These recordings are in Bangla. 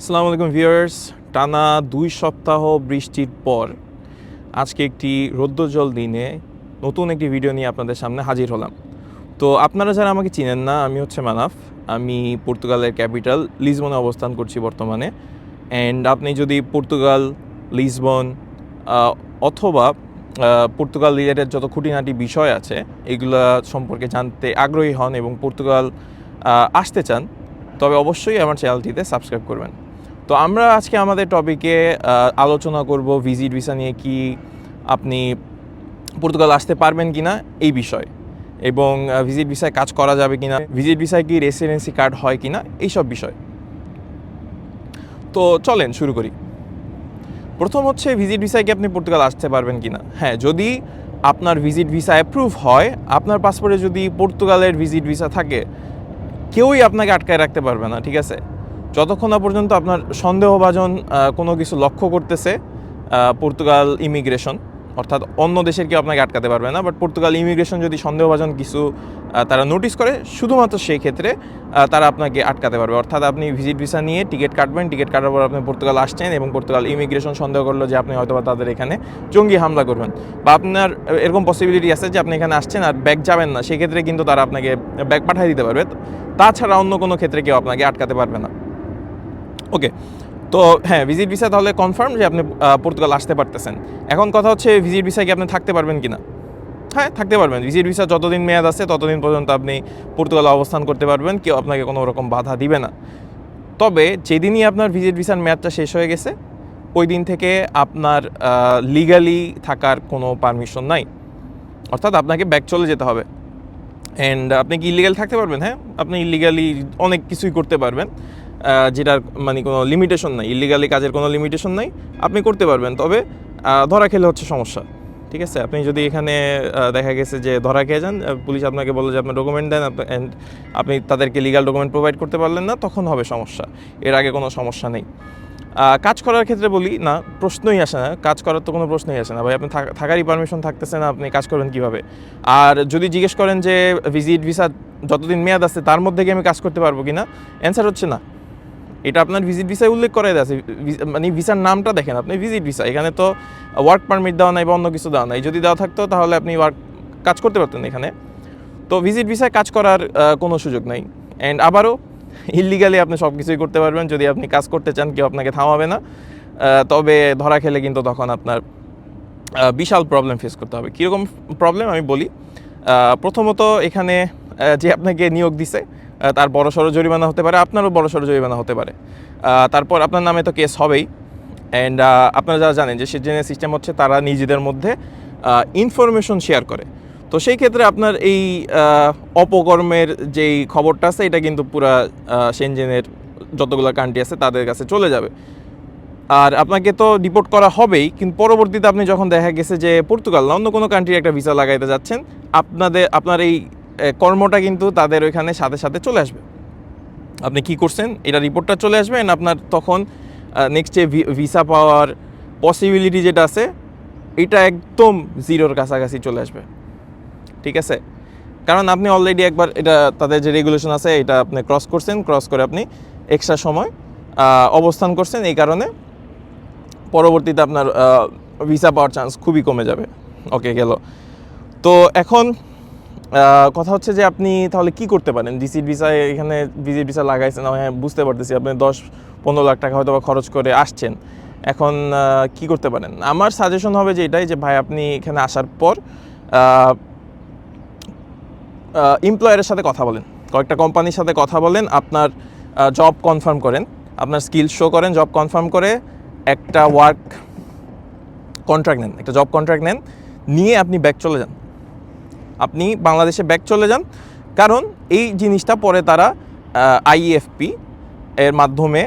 আসসালামু আলাইকুম ভিউয়ার্স। টানা দুই সপ্তাহ বৃষ্টির পর আজকে একটি রৌদ্রজল দিনে নতুন একটি ভিডিও নিয়ে আপনাদের সামনে হাজির হলাম। তো আপনারা যারা আমাকে চিনেন না, আমি হচ্ছে মানাফ। আমি পর্তুগালের ক্যাপিটাল লিসবনে অবস্থান করছি বর্তমানে। অ্যান্ড আপনি যদি পর্তুগাল, লিসবন অথবা পর্তুগাল রিলেটেড যত খুঁটিনাটি বিষয় আছে, এগুলা সম্পর্কে জানতে আগ্রহী হন এবং পর্তুগাল আসতে চান, তবে অবশ্যই আমার চ্যানেলটিতে সাবস্ক্রাইব করবেন। তো আমরা আজকে আমাদের টপিকে আলোচনা করব ভিজিট ভিসা নিয়ে কি আপনি পর্তুগাল আসতে পারবেন কিনা এই বিষয় এবং ভিজিট ভিসায় কাজ করা যাবে কিনা ভিজিট ভিসায় কি রেসিডেন্সি কার্ড হয় কিনা এইসব বিষয়। তো চলেন শুরু করি। প্রথম হচ্ছে ভিজিট ভিসায় কি আপনি পর্তুগাল আসতে পারবেন কিনা? হ্যাঁ যদি আপনার ভিজিট ভিসা অ্যাপ্রুভ হয়, আপনার পাসপোর্টে যদি পর্তুগালের ভিজিট ভিসা থাকে, কেউই আপনাকে আটকায় রাখতে পারবে না, ঠিক আছে? যতক্ষণ না পর্যন্ত আপনার সন্দেহভাজন কোনো কিছু লক্ষ্য করতেছে পর্তুগাল ইমিগ্রেশন, অর্থাৎ অন্য দেশের কেউ আপনাকে আটকাতে পারবে না, বাট পর্তুগাল ইমিগ্রেশন যদি সন্দেহভাজন কিছু তারা নোটিস করে, শুধুমাত্র সেই ক্ষেত্রে তারা আপনাকে আটকাতে পারবে। অর্থাৎ আপনি ভিজিট ভিসা নিয়ে টিকিট কাটবেন, টিকিট কাটার পর আপনি পর্তুগাল আসছেন এবং পর্তুগাল ইমিগ্রেশন সন্দেহ করল যে আপনি হয়তো তাদের এখানে জঙ্গি হামলা করবেন। বা আপনার এরকম পসিবিলিটি আছে যে আপনি এখানে আসছেন আর ব্যাগ যাবেন না, সেক্ষেত্রে কিন্তু তারা আপনাকে ব্যাগ পাঠিয়ে দিতে পারবে। তাছাড়া অন্য কোনো ক্ষেত্রে কেউ আপনাকে আটকাতে পারবে না। ওকে তো হ্যাঁ ভিজিট ভিসা তাহলে কনফার্ম যে আপনি পর্তুগাল আসতে পারতেছেন। এখন কথা হচ্ছে ভিজিট ভিসায় কি আপনি থাকতে পারবেন কিনা? হ্যাঁ থাকতে পারবেন। ভিজিট ভিসা যতদিন মেয়াদ আছে, ততদিন পর্যন্ত আপনি পর্তুগালে অবস্থান করতে পারবেন, কেউ আপনাকে কোনো রকম বাধা দিবে না। তবে যেদিনই আপনার ভিজিট ভিসার মেয়াদটা শেষ হয়ে গেছে, ওই দিন থেকে আপনার লিগালি থাকার কোনো পারমিশন নাই। অর্থাৎ আপনাকে ব্যাক চলে যেতে হবে। অ্যান্ড আপনি কি ইলিগাল থাকতে পারবেন? হ্যাঁ আপনি ইলিগালি অনেক কিছুই করতে পারবেন। যেটার মানে কোনো লিমিটেশন নাই ইলিগালি কাজের কোনো লিমিটেশন নাই, আপনি করতে পারবেন। তবে ধরা খেলে হচ্ছে সমস্যা, ঠিক আছে? আপনি যদি এখানে দেখা গেছে যে ধরা খেয়ে যান পুলিশ আপনাকে বলে যে আপনার ডকুমেন্ট দেন অ্যান্ড আপনি তাদেরকে লিগাল ডকুমেন্ট প্রোভাইড করতে পারলেন না, তখন হবে সমস্যা। এর আগে কোনো সমস্যা নেই। কাজ করার ক্ষেত্রে বলি, না, প্রশ্নই আসে না। কাজ করার তো কোনো প্রশ্নই আসে না। ভাই, আপনি থাক- থাকারই পারমিশন থাকতেছে না, আপনি কাজ করবেন কীভাবে? আর যদি জিজ্ঞেস করেন যে ভিজিট ভিসা যতদিন মেয়াদ আছে, তার মধ্যে কি আমি কাজ করতে পারব কি না অ্যান্সার হচ্ছে না। এটা আপনার ভিজিট ভিসায় উল্লেখ করাই আছে। মানে ভিসার নামটা দেখেন আপনি ভিজিট ভিসা এখানে তো ওয়ার্ক পারমিট দেওয়া নাই বা অন্য কিছু দেওয়া নাই। যদি দেওয়া থাকতো তাহলে আপনি ওয়ার্ক কাজ করতে পারতেন এখানে। তো ভিজিট ভিসায় কাজ করার কোনো সুযোগ নাই। অ্যান্ড আবারও ইলিগালি আপনি সব কিছুই করতে পারবেন। যদি আপনি কাজ করতে চান, কেউ আপনাকে থামাবে না। তবে ধরা খেলে কিন্তু তখন আপনার বিশাল প্রবলেম ফেস করতে হবে। কীরকম প্রবলেম আমি বলি? প্রথমত এখানে যে আপনাকে নিয়োগ দিছে তার বড় সড়ো জরিমানা হতে পারে, আপনারও বড় সড়ো জরিমানা হতে পারে। তারপর আপনার নামে তো কেস হবেই। অ্যান্ড আপনারা যারা জানেন যে সিজনের সিস্টেম হচ্ছে তারা নিজেদের মধ্যে ইনফরমেশন শেয়ার করে। তো সেই ক্ষেত্রে আপনার এই অপকর্মের যেই খবরটা আছে, এটা কিন্তু পুরা সেনজেনের যতগুলো কান্ট্রি আছে তাদের কাছে চলে যাবে। আর আপনাকে তো ডিপোর্ট করা হবেই, কিন্তু পরবর্তীতে আপনি যখন দেখা গেছে যে পর্তুগাল না, অন্য কোনো কান্ট্রির একটা ভিসা লাগাইতে যাচ্ছেন, আপনাদের, আপনার এই কর্মটা কিন্তু তাদের ওইখানে সাথে সাথে চলে আসবে। আপনি কি করছেন? এটা রিপোর্টটা চলে আসবে আপনার তখন নেক্সট যে ভিসা পাওয়ার পসিবিলিটি যেটা আছে, এটা একদম জিরোর কাছাকাছি চলে আসবে। ঠিক আছে? কারণ আপনি অলরেডি একবার এটা তাদের যে রেগুলেশন আছে, এটা আপনি ক্রস করছেন ক্রস করে আপনি এক্সট্রা সময় অবস্থান করছেন। এই কারণে পরবর্তীতে আপনার ভিসা পাওয়ার চান্স খুবই কমে যাবে। ওকে গেল। তো এখন কথা হচ্ছে যে আপনি তাহলে কি করতে পারেন? ভিসিট ভিসা এখানে ভিজিট ভিসা লাগাইছেন হ্যাঁ বুঝতে পারতেছি, আপনি দশ পনেরো লাখ টাকা হয়তো বা খরচ করে আসছেন। এখন কি করতে পারেন? আমার সাজেশন হবে যে এটাই যে ভাই, আপনি এখানে আসার পর এমপ্লয়ারের সাথে কথা বলেন। কয়েকটা কোম্পানির সাথে কথা বলেন, আপনার জব কনফার্ম করেন। আপনার স্কিল শো করেন জব কনফার্ম করে একটা ওয়ার্ক কন্ট্রাক্ট নেন, একটা জব কন্ট্রাক্ট নেন, নিয়ে আপনি ব্যাক চলে যান। আপনি বাংলাদেশে ব্যাক চলে যান। কারণ এই জিনিসটা পরে তারা আইএফপি এর মাধ্যমে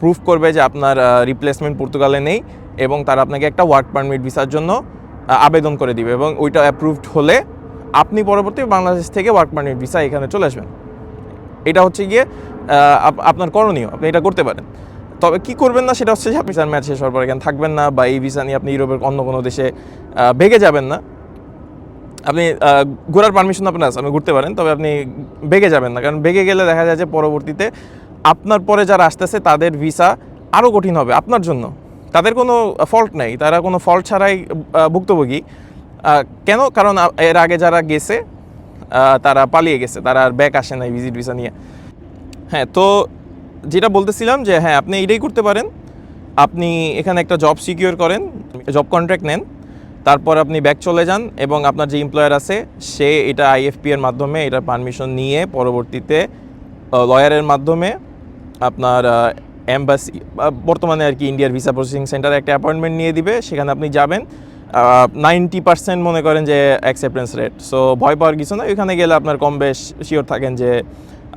প্রুফ করবে যে আপনার রিপ্লেসমেন্ট পর্তুগালে নেই এবং তারা আপনাকে একটা ওয়ার্ক পারমিট ভিসার জন্য আবেদন করে দিবে এবং ওইটা অ্যাপ্রুভড হলে আপনি পরবর্তী বাংলাদেশ থেকে ওয়ার্ক পারমিট ভিসা এখানে চলে আসবেন। এটা হচ্ছে গিয়ে আপনার করণীয়, আপনি এটা করতে পারেন। তবে কি করবেন না সেটা হচ্ছে যে আপনি ম্যাচ শেষ হওয়ার পর এখানে থাকবেন না বা এই ভিসা নিয়ে আপনি ইউরোপের অন্য কোনো দেশে ভেগে যাবেন না। আপনি ঘোরার পারমিশন আপনার আছে, আপনি ঘুরতে পারেন, তবে আপনি বেগে যাবেন না। কারণ বেগে গেলে দেখা যায় যে পরবর্তীতে আপনার পরে যারা আসতেছে, তাদের ভিসা আরও কঠিন হবে। আপনার জন্য। তাদের কোনো ফল্ট নেই। তারা কোনো ফল্ট ছাড়াই ভুক্তভোগী। কেন? কারণ এর আগে যারা গেছে তারা পালিয়ে গেছে। তারা আর ব্যাক আসে নাই ভিজিট ভিসা নিয়ে। হ্যাঁ তো যেটা বলতেছিলাম যে হ্যাঁ আপনি এটাই করতে পারেন। আপনি এখানে একটা জব সিকিউর করেন জব কন্ট্রাক্ট নেন। তারপর আপনি ব্যাক চলে যান এবং আপনার যে এমপ্লয়ার আছে, সে এটা আইএফপি এর মাধ্যমে এটা পারমিশন নিয়ে পরবর্তীতে লয়ারের মাধ্যমে আপনার এম্বাসি বর্তমানে আর কি ইন্ডিয়ার ভিসা প্রসেসিং সেন্টারে একটা অ্যাপয়েন্টমেন্ট নিয়ে দিবে, সেখানে আপনি যাবেন। নাইনটি পার্সেন্ট মনে করেন যে অ্যাকসেপ্টেন্স রেট সো ভয় পাওয়ার কিছু না ওইখানে গেলে আপনার কম বেশ শিওর থাকেন যে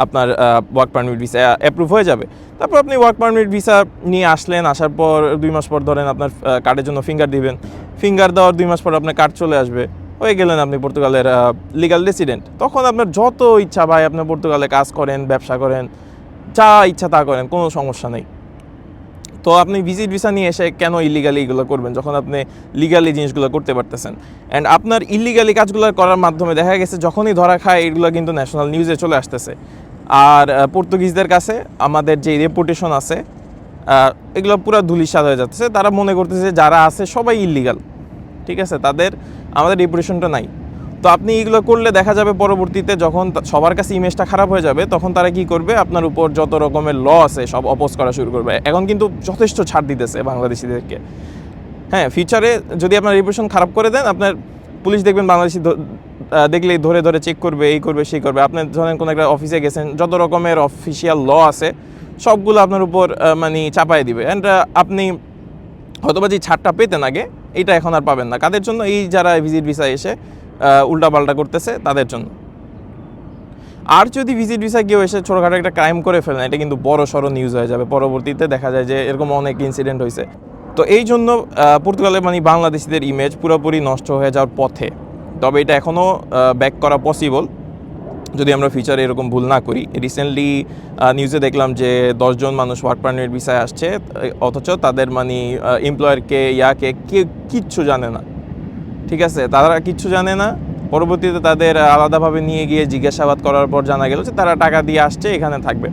আপনার ওয়ার্ক পারমিট ভিসা অ্যাপ্রুভ হয়ে যাবে। তারপর আপনি ওয়ার্ক পারমিট ভিসা নিয়ে আসলেন, আসার পর দুই মাস পর ধরেন আপনার কার্ডের জন্য ফিঙ্গার দিবেন। ফিঙ্গার দেওয়ার দুই মাস পর আপনার কার্ড চলে আসবে। হয়ে গেলেন আপনি পর্তুগালের লিগাল রেসিডেন্ট তখন আপনার যত ইচ্ছা ভাই, আপনি পর্তুগালে কাজ করেন, ব্যবসা করেন, যা ইচ্ছা তা করেন, কোনো সমস্যা নেই। তো আপনি ভিজিট ভিসা নিয়ে এসে কেন ইলিগালি এগুলো করবেন, যখন আপনি লিগালি জিনিসগুলো করতে পারতেছেন? অ্যান্ড আপনার ইলিগালি কাজগুলো করার মাধ্যমে দেখা গেছে, যখনই ধরা খায়, এগুলো কিন্তু ন্যাশনাল নিউজে চলে আসতেছে। আর পর্তুগিজদের কাছে আমাদের যে রেপুটেশন আছে এগুলো পুরো ধুলিসাৎ হয়ে যাচ্ছে। তারা মনে করতেছে যারা আছে সবাই ইলিগাল ঠিক আছে? তাদের, আমাদের রেপুটেশনটা নাই। তো আপনি এগুলো করলে দেখা যাবে পরবর্তীতে যখন সবার কাছে ইমেজটা খারাপ হয়ে যাবে, তখন তারা কি করবে? আপনার উপর যত রকমের ল আছে, সব অপোজ করা শুরু করবে। এখন কিন্তু যথেষ্ট ছাড় দিতেছে বাংলাদেশিদেরকে। হ্যাঁ ফিউচারে যদি আপনার রেপুটেশন খারাপ করে দেন, আপনার, পুলিশ দেখবেন বাংলাদেশি দেখলেই ধরে ধরে চেক করবে, এই করবে, সেই করবে। আপনি ধরেন কোনো একটা অফিসে গেছেন, যত রকমের অফিসিয়াল ল আছে, সবগুলো আপনার উপর মানে চাপাই দিবে। অ্যান্ড আপনি হয়তোবা যে ছাড়টা পেতেন আগে, এটা এখন আর পাবেন না। কাদের জন্য? এই যারা ভিজিট ভিসা এসে উল্টাপাল্টা করতেছে, তাদের জন্য। আর যদি ভিজিট ভিসা কেউ এসে ছোটোখাটো একটা ক্রাইম করে ফেলেন এটা কিন্তু বড় সড়ো নিউজ হয়ে যাবে। পরবর্তীতে দেখা যায় যে এরকম অনেক ইনসিডেন্ট হয়েছে তো এই জন্য পর্তুগালে মানে বাংলাদেশিদের ইমেজ পুরোপুরি নষ্ট হয়ে যাওয়ার পথে তবে এটা এখনও ব্যাক করা পসিবল যদি আমরা ফিউচারে এরকম ভুল না করি। রিসেন্টলি নিউজে দেখলাম যে দশজন মানুষ ওয়ার্ক পারমিট ভিসায় আসছে, অথচ তাদের মানে এমপ্লয়ারকে ইয়াকে কে কিচ্ছু জানে না। ঠিক আছে? তারা কিচ্ছু জানে না। পরবর্তীতে তাদের আলাদাভাবে নিয়ে গিয়ে জিজ্ঞাসাবাদ করার পর জানা গেল যে তারা টাকা দিয়ে আসছে, এখানে থাকবে।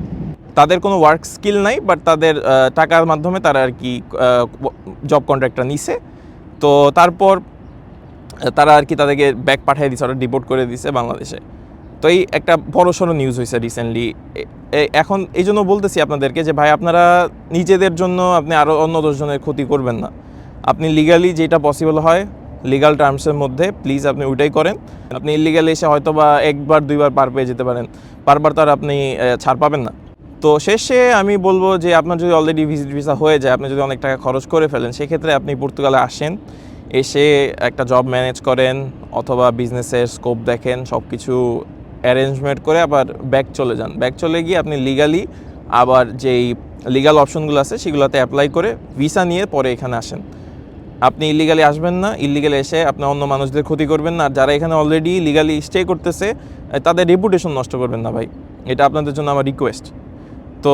তাদের কোনো ওয়ার্ক স্কিল নাই বাট তাদের টাকার মাধ্যমে তারা আর কি জব কন্ট্রাক্টটা নিছে। তো তারপর তারা আর কি তাদেরকে ব্যাক পাঠিয়ে দিছে, ওরা ডিপোর্ট করে দিছে বাংলাদেশে। তো এই একটা বড় সড়ো নিউজ হয়েছে রিসেন্টলি এখন এই জন্য বলতেছি আপনাদেরকে যে, ভাই, আপনারা নিজেদের জন্য আপনি আরও অন্য দশজনের ক্ষতি করবেন না। আপনি লিগালি যেটা পসিবল হয় লিগাল টার্মসের মধ্যে প্লিজ আপনি ওইটাই করেন। আপনি ইলিগালি এসে হয়তো বা একবার, দুইবার পার পেয়ে যেতে পারেন। বারবার তার আপনি ছাড় পাবেন না। তো শেষে আমি বলব যে, আপনার যদি অলরেডি ভিজিট ভিসা হয়ে যায়, আপনি যদি অনেক টাকা খরচ করে ফেলেন, সেক্ষেত্রে আপনি পর্তুগালে আসেন। এসে একটা জব ম্যানেজ করেন অথবা বিজনেসের স্কোপ দেখেন সব কিছু অ্যারেঞ্জমেন্ট করে আবার ব্যাক চলে যান। ব্যাক চলে গিয়ে আপনি লিগালি আবার যেই লিগাল অপশনগুলো আছে সেগুলোতে অ্যাপ্লাই করে ভিসা নিয়ে পরে এখানে আসেন। আপনি ইলিগালি আসবেন না ইলিগালি এসে আপনি অন্য মানুষদের ক্ষতি করবেন না। আর যারা এখানে অলরেডি লিগালি স্টে করতেছে তাদের রেপুটেশন নষ্ট করবেন না ভাই। এটা আপনাদের জন্য আমার রিকোয়েস্ট তো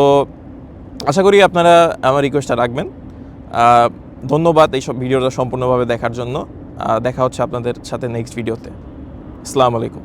আশা করি আপনারা আমার রিকোয়েস্টটা রাখবেন। ধন্যবাদ এইসব ভিডিওটা সম্পূর্ণভাবে দেখার জন্য। দেখা হচ্ছে আপনাদের সাথে নেক্সট ভিডিওতে আসসালামু আলাইকুম।